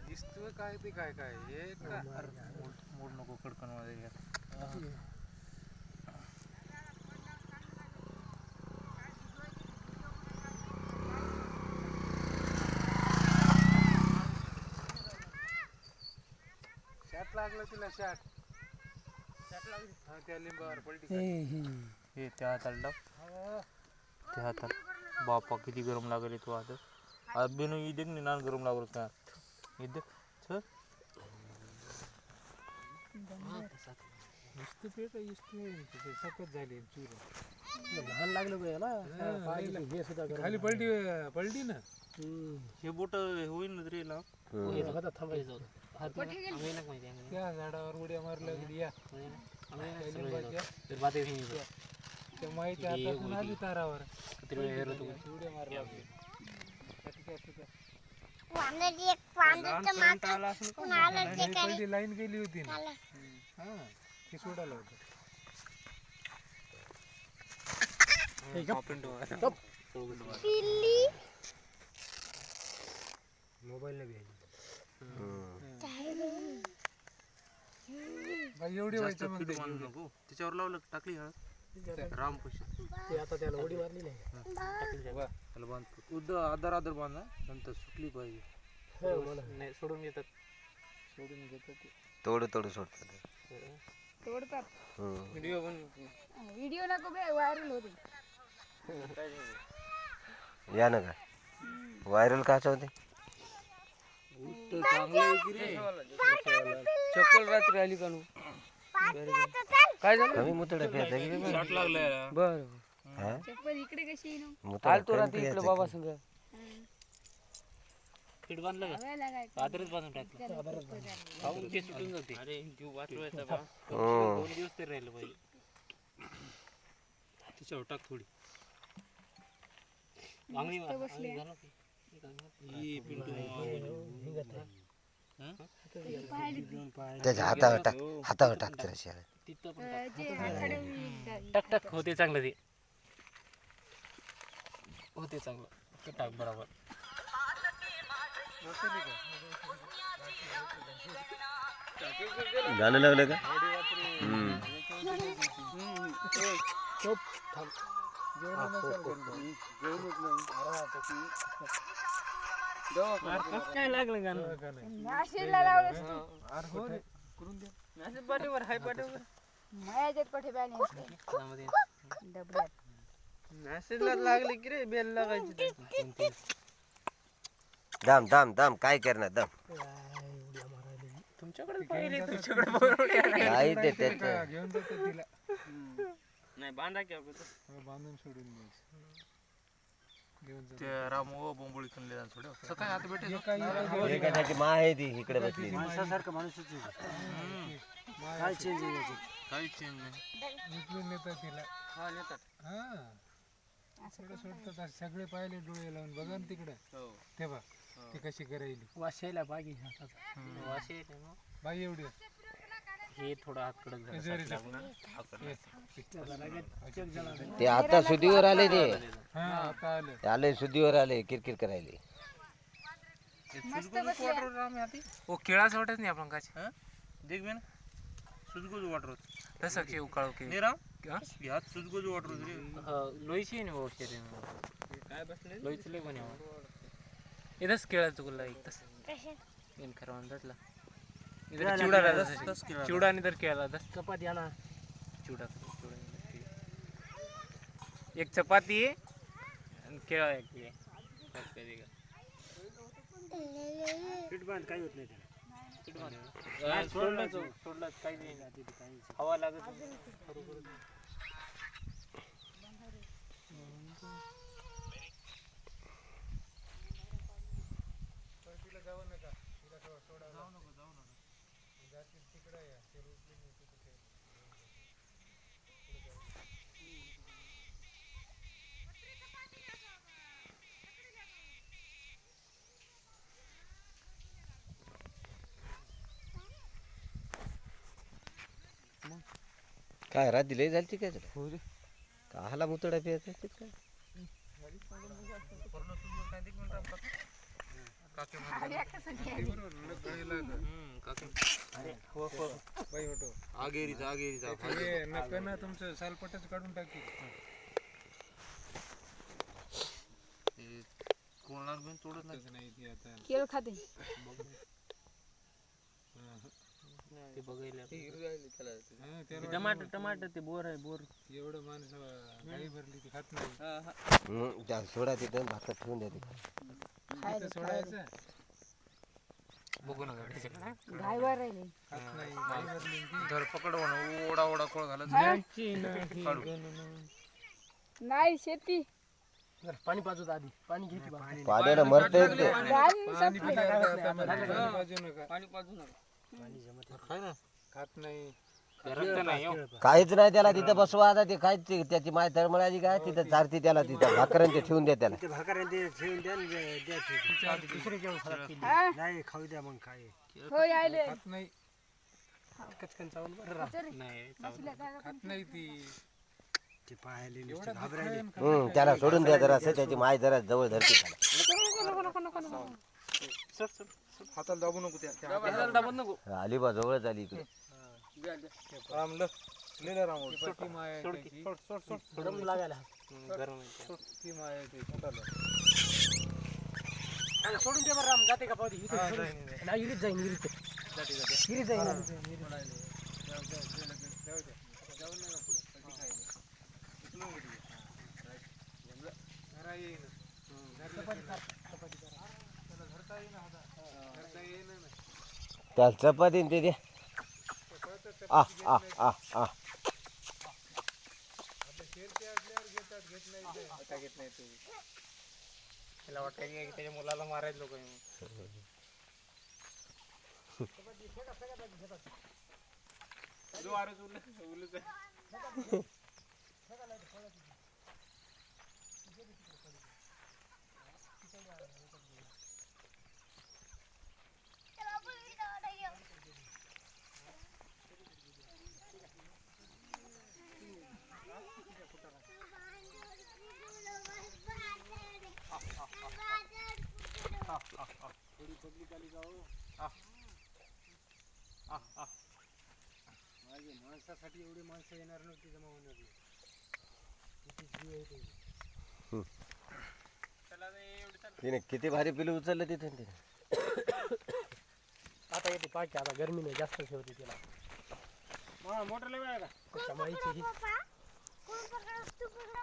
दिसतोय काय ते काय काय हे का मूड नको कडकनमध्ये शाट लागलं तिला शाट हा त्या लिंबावर पलटी हे त्या हाताला टाक त्या हातात. बापा किती गरम लागले तू आता इदेक नाही ना गरम लागल का इदेक चल नुसतं पेट इष्ट सकत झाली चूर लहान लागलं बघ याला. हा, हे सुद्धा खाली पलटी पलटी ना. हे बोट होईल ना रे हे. थांबायचं त्या झाडावर उड्या मारल्या या. माईच्या हातातून आली तारावर. उड्या मारल्या. लाईन गेली होती ना. हा ते सोडायला होतं. मोबाईल नाही बाई एवढी व्हायचं. नको. त्याच्यावर लावलं टाकली हा? राम पशी ते आता त्याला उडी मारली नाही. त्याला बांध उद्या आधार आधार बांधा नंतर सुटली पाहिजे. हो. नाही सोडून घेतात सोडून घेतात. तोडू तोडू सोडतात. तोडतात. हम्म. व्हिडिओ पण व्हिडिओ नको बे व्हायरल होते. या ना का व्हायरल काच होते चप्पल रात्री आली का काय झालं? कमी मुतडे प्यायचं की बे? शॉट लागलाय बर हा? चप्पल इकडे कशी येईन? मुतडे प्यायला प्यायचं बाबा की? संग. फिट बांधलं का? हवायला काय? आदरच बांधून टाकलं. खाऊन ते सुटून जाते. अरे जीव वाचवायचा बा हम्म. दोन दिवस तरी राहिलं पाहिजे तिच्यावर टाक थोडी. वांगणी बसली. आहे. झालं की? ही पिंटू त्याच्या हातावर टाक हातावर टाक तर अशी. टाक टाक होते चांगलं ते. होते चांगलं. ते टाक बरोबर. गाणं लागलं का? हम्म. काय लागलं गाणं? का नाही? नाशिकला लावलंस तू. अरे हो रे. करून द्या मॅसेज पाठीवर हाय पाठीवर. माझ्यात पठे बॅने असते डबड्यात मॅसेजला लागले की रे बेल लागायची दाम दाम दाम काय करणार दाम? तुमच्याकडे पाहिले तुमच्याकडे काही ते का त्याच घेऊन जातो तिला. नाही बांधा की अगोदर. हो, बांधून सोडून द्यायचं. ते रामो बोंबोळी कनले थोडे सकाळी आता भेटे हे मा आहे ती इकडे बसली माणसासारखं माणूसच आहे. काय चेंज आहे? काही चेंज नाही. उचलून नेतात तिला. हा नेतात. हा. थोडं सोडतात असं सगळे पाहिले डोळे लावून. बघा ना तिकडे. हो. ते बघ ती कशी करायली पाहिजे हाताचा. वाशी बाई एवढी. हे थोडं हात कडक झालं जरी त्याला लगेच check झाला. नाही. ते आता सुधीवर आले ते. हा आलं ते आले सुधीवर आले किरकिर करायले. ओ केळाच वाटत नाही आपण काय देख बेन सुजगोज वाटर तसं की उकाळ की. नाही राम. ह्यात सुजगोज वाटर होत रे लोईची नाही भाऊ शरीर काय बसले? लोईच लय कोणी इथंच केळाचं गुल्ला इथंच येईन खरं म्हणतातला इथं चिवडा राहत चिवडा आणि तर केळा दस चपाती आणा. चिवडा. एक चपाती पीठ बांध काही होत नाही त्याला. हा, सोडलं तो, सोडलं काही नाही. हवा लागत नाही. काय रात्री लय झाली काय तुला मुतडा ते काय. बरोबर लग गळीला का? हम्म, काकी बाई होतो आगेरीचा आगेरीचा हे नका ना तुमचं सालपटच काढून टाकी हे कोणाला पण तोडत नाही तसं नाही ती आता केळ खाते ते बघायला. हा, त्याला टमाटर टमाटर ते बोर आहे बोर. एवढं माणसं गाई भरली ती खात नाही. हम्म, सोडा तिथं भातात ठेवून द्या. तिथं सोडायचं बघू नका त्याच्याकडे गायवर राहिले खात नाही गाई भरली ती धर पकड म्हणून ओढा ओढा खोळ घालत काढू. नाही शेती. पाणी पाजत आधी. पाणी घेते बा. पाण्याला मरता येत ते. पाणी पाजू नका. खाय ना. खात नाही. रक्त नाही हो. काहीच नाही त्याला तिथं बसवा आता ते काय ते- त्याची माय तळमळाची काय तिथं चारती त्याला तिथं ते ठेवून द्या त्याला. हा? नाही खाऊ द्या मग काय खात नाही. कचकन बरं. नाही खात नाही ती. ते नुसतं घाबरायले. हम्म त्याला सोडून द्या जरा असं त्याची माय जरा जवळ धरते त्याला. हाताला दाबू नको त्या अलिबा जवळच आली इकडे राम लिहिलं राम आहे त्याची. गरम लागायला ती माय आहे सोडून दे बरं राम जाते का पावती इथे सोडून. नाही इरीत जाईन इरीत इरीत जाईन इरीत ना. न आता नाही तू त्याला वाटायचं की त्याच्या मुलाला मारायचं लोक माणसासाठी एवढी माणसं येणार नव्हती जमा होणार नाही. तिने किती भारी पिलू उचललं तिथं तिने आता येते पाकी आता गरमीने जास्त ठेवते तिला. मोटर लय का? त्याच्या माईची ही पप्पा कोण पकडा तू पकडा.